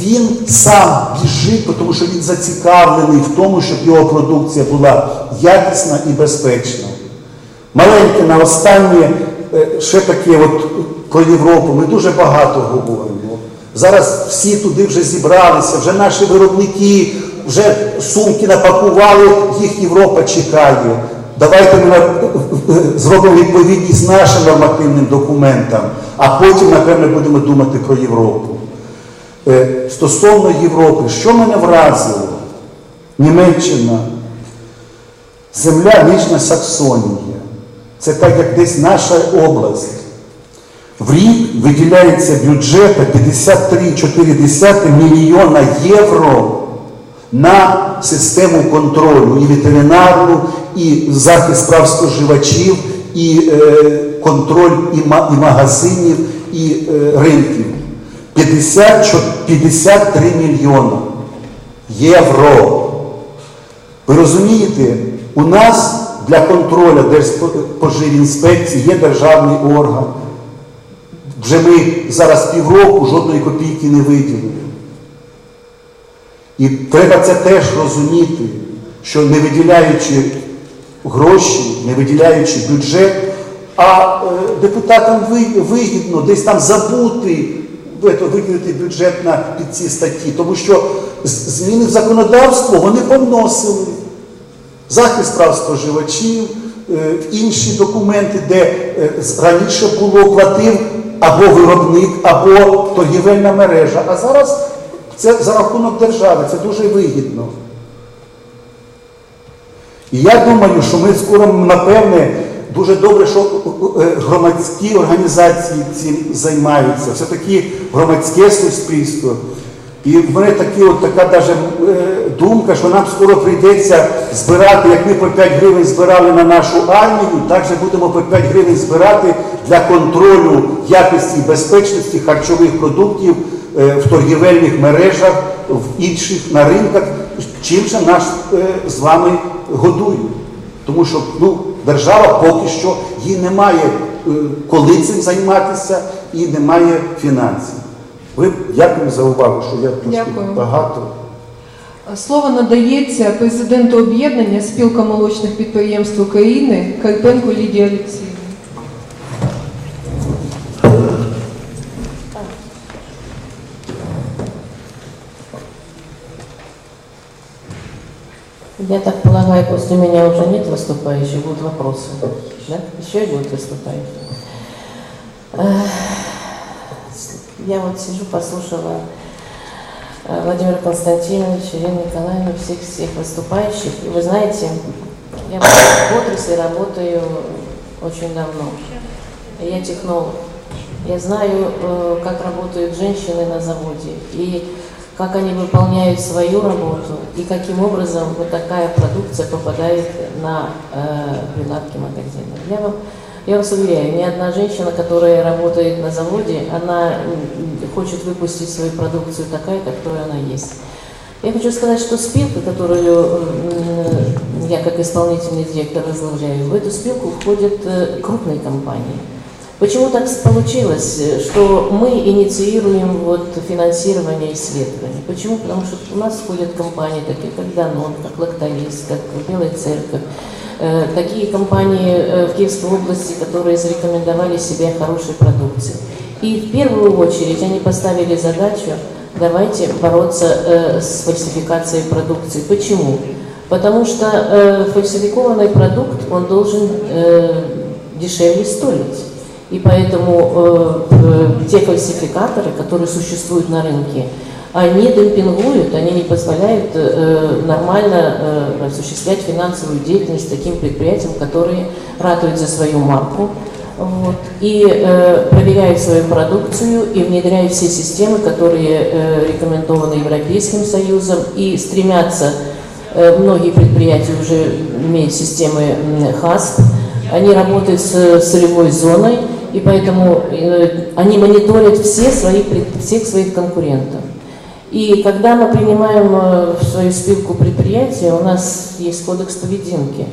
Він сам біжить, тому що він зацікавлений в тому, щоб його продукція була якісна і безпечна. Маленьке на останнє е, ще таке от про Європу. Ми дуже багато говоримо. Зараз всі туди вже зібралися, вже наші виробники, вже сумки напакували, їх Європа чекає. Давайте ми зробимо відповідність нашим нормативним документам, а потім, напевно, будемо думати про Європу. Е, Стосовно Європи, що мене вразило? Німеччина, земля Нижня Саксонія. Це так, як десь наша область. В рік виділяється бюджет 53,4 мільйона євро на систему контролю і ветеринарну, і захист прав споживачів, і е, контроль і, і магазинів, і е, ринків. 50, 53 мільйона євро. Ви розумієте, у нас для контролю Держпоживінспекції є державний орган. Вже ми зараз півроку жодної копійки не виділили. І треба це теж розуміти, що не виділяючи гроші, не виділяючи бюджет, а е, депутатам вигідно десь там забути виділити бюджет на під ці статті, тому що зміни в законодавство вони повносили. Захист прав споживачів, е, інші документи, де е, раніше було платив або виробник, або торгівельна мережа. А зараз це за рахунок держави, це дуже вигідно. І я думаю, що ми скоро, напевне, дуже добре, що е, громадські організації цим займаються. Все-таки громадське суспільство. І в мене такі, от, така даже, е, думка, що нам скоро прийдеться збирати, як ми по 5 гривень збирали на нашу армію, так же будемо по 5 гривень збирати для контролю якості і безпечності харчових продуктів е, в торгівельних мережах, в інших на ринках, чим же нас з вами годують. Тому що ну, держава поки що їй немає має коли цим займатися і немає фінансів. Ви дякую за увагу, що я трошки Дякую. багато. Слово надається президенту об'єднання спілка молочних підприємств України Карпенко Лідії Олексіївні. Я так полагаю, после меня уже нет выступающих, будут вопросы. Да? Еще и будут выступающие. Я вот сижу, послушала э, Владимира Константиновича, Елену Николаевну, всех-всех выступающих. И вы знаете, я в отрасли работаю очень давно. Я технолог. Я знаю, э, как работают женщины на заводе. И как они выполняют свою работу и каким образом вот такая продукция попадает на э, прилавки магазина. Я, вам, я вас уверяю, ни одна женщина, которая работает на заводе, она хочет выпустить свою продукцию такая, какая она есть. Я хочу сказать, что спилка, которую я как исполнительный директор возглавляю, в эту спилку входят э, крупные компании. Почему так получилось, э, что мы инициируем вот финансирование исследований? Почему? Потому что у нас входят компании, такие как Данон, как Лакталис, как Белая Церковь, э, такие компании э, в Киевской области, которые зарекомендовали себя хорошей продукцией. И в первую очередь они поставили задачу давайте бороться с фальсификацией продукции. Почему? Потому что фальсификованный продукт, он должен дешевле стоить. И поэтому э, те фальсификаторы, которые существуют на рынке, они демпингуют, они не позволяют э, нормально э, осуществлять финансовую деятельность таким предприятиям, которые ратуют за свою марку, вот, и э, проверяют свою продукцию и внедряют все системы, которые э, рекомендованы Европейским Союзом, и стремятся, э, многие предприятия уже имеют системы ХАСП, они работают с солевой зоной, и поэтому э, они мониторят все свои, всех своих конкурентов. И когда мы принимаем э, в свою спилку предприятия, у нас есть кодекс поведенки.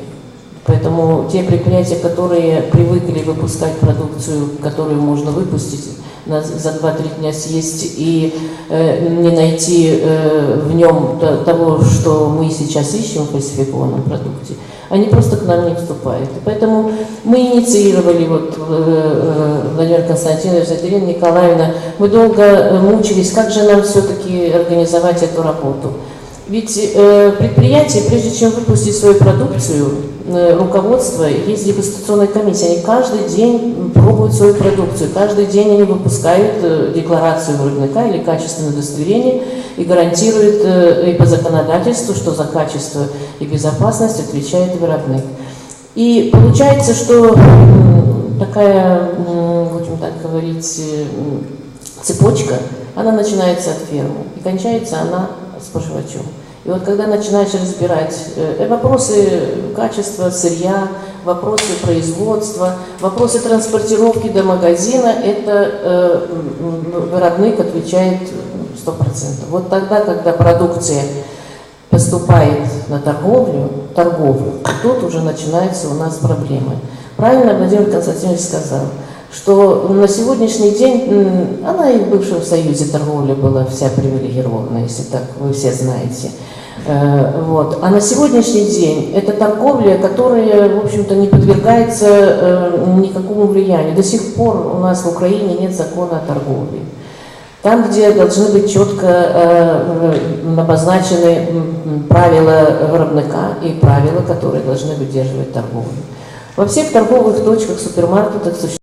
Поэтому те предприятия, которые привыкли выпускать продукцию, которую можно выпустить за 2-3 дня съесть и э, не найти э, в нем то- того, что мы сейчас ищем в фальсификованном продукте, они просто к нам не вступают. И поэтому мы инициировали, вот, э, э, Владимир Константинович, Затерина Николаевна, мы долго э, мучились, как же нам все-таки организовать эту работу. Ведь э, предприятие, прежде чем выпустить свою продукцию, э, руководство, есть дегустационная комиссия, они каждый день пробуют свою продукцию, каждый день они выпускают э, декларацию виробника или качественное удостоверение и гарантируют э, и по законодательству, что за качество и безопасность отвечает виробник. И получается, что м, такая, м, будем так говорить, э, цепочка, она начинается от фермы и кончается она споживачом. И вот когда начинаешь разбирать э, вопросы качества сырья, вопросы производства, вопросы транспортировки до магазина, это э, м, виробник отвечает 100%. Вот тогда, когда продукция поступает на торговлю, торговлю, тут уже начинаются у нас проблемы. Правильно Владимир Константинович сказал, что на сегодняшний день, она и в бывшем Союзе торговля была вся привилегирована, если так вы все знаете. Э, Вот. А на сегодняшний день это торговля, которая, в общем-то, не подвергается э, никакому влиянию. До сих пор у нас в Украине нет закона о торговле. Там, где должны быть четко э, обозначены правила виробника и правила, которые должны выдерживать торговлю. Во всех торговых точках, супермаркетах существует